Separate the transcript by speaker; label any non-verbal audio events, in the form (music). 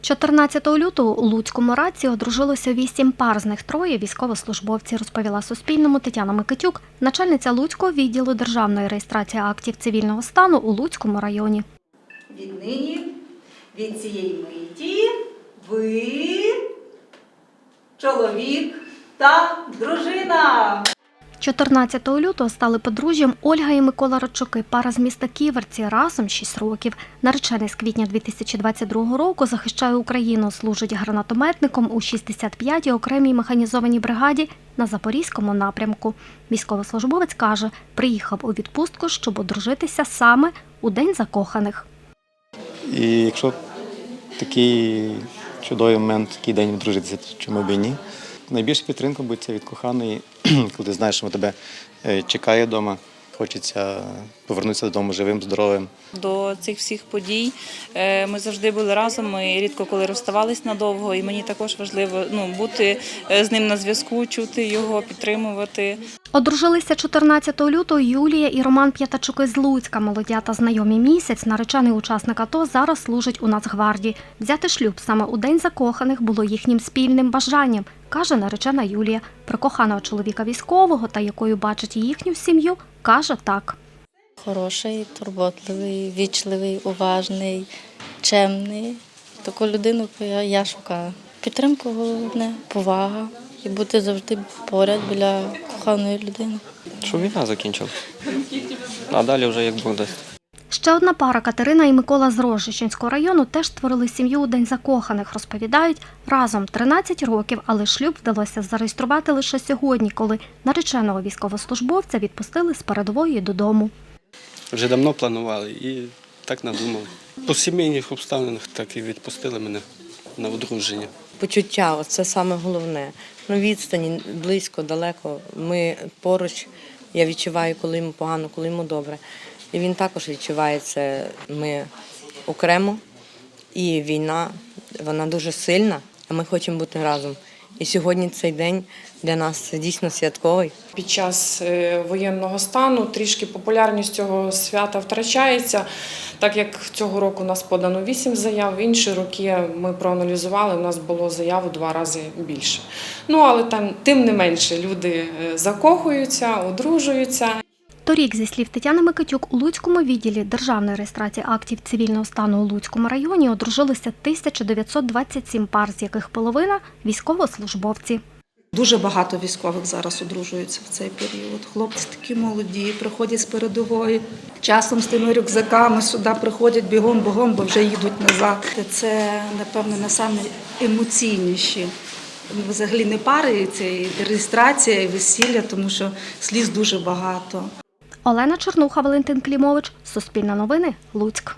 Speaker 1: 14 лютого у Луцькому раці одружилося вісім пар, з них троє військовослужбовці, розповіла Суспільному Тетяна Микитюк, начальниця Луцького відділу державної реєстрації актів цивільного стану у Луцькому районі.
Speaker 2: Віднині від цієї миті ви чоловік та дружина.
Speaker 1: 14 лютого стали подружжям Ольга і Микола Радчуки, пара з міста Ківерці, разом 6 років. Наречений з квітня 2022 року захищає Україну, служить гранатометником у 65-й окремій механізованій бригаді на Запорізькому напрямку. Військовослужбовець каже, приїхав у відпустку, щоб одружитися саме у День закоханих.
Speaker 3: І якщо такий чудовий момент, такий день одружитися, чому б і ні? Найбільша підтримка буде від коханої, (clears throat) коли знаєш, що тебе е, чекає вдома, хочеться повернутися додому живим, здоровим.
Speaker 4: До цих всіх подій е, ми завжди були разом. Ми рідко коли розставались надовго, і мені також важливо ну, бути е, з ним на зв'язку, чути його, підтримувати.
Speaker 1: Одружилися 14 лютого Юлія і Роман П'ятачуки з Луцька. Молодята знайомі місяць. Наречений учасник АТО зараз служить у Нацгвардії. Взяти шлюб саме у день закоханих було їхнім спільним бажанням, каже наречена Юлія. Про коханого чоловіка військового та якою бачить їхню сім'ю, каже так.
Speaker 5: Хороший, турботливий, вічливий, уважний, чемний. Таку людину я, шукаю. Підтримку головне, повага і бути завжди поряд біля коханої людини.
Speaker 6: Щоб війна закінчилась. А далі вже як дасть.
Speaker 1: Ще одна пара Катерина і Микола з Рожищенського району теж створили сім'ю у День закоханих. Розповідають разом 13 років, але шлюб вдалося зареєструвати лише сьогодні, коли нареченого військовослужбовця відпустили з передової додому.
Speaker 7: Вже давно планували і так надумали. По сімейних обставинах так і відпустили мене на одруження.
Speaker 8: почуття це саме головне. Ну, відстані близько, далеко. Ми поруч. Я відчуваю, коли йому погано, коли йому добре. І він також відчуває це. Ми окремо, і війна вона дуже сильна, а ми хочемо бути разом. І сьогодні цей день для нас дійсно святковий.
Speaker 9: Під час е, воєнного стану трішки популярність цього свята втрачається, так як цього року у нас подано 8 заяв, інші роки ми проаналізували, у нас було заяв у два рази більше. Ну але там, тим не менше люди е, закохуються, одружуються.
Speaker 1: Торік, зі слів Тетяни Микитюк, у Луцькому відділі державної реєстрації актів цивільного стану у Луцькому районі одружилося 1927 пар, з яких половина військовослужбовці.
Speaker 10: Дуже багато військових зараз одружуються в цей період. Хлопці такі молоді, приходять з передової. Часом з тими рюкзаками сюди приходять бігом-бігом, бо вже їдуть назад. Це, напевно, не саме емоційніші. Взагалі не пари, це і реєстрація, і весілля, тому що сліз дуже багато.
Speaker 1: Олена Чернуха, Валентин Клімович, Суспільне новини, Луцьк.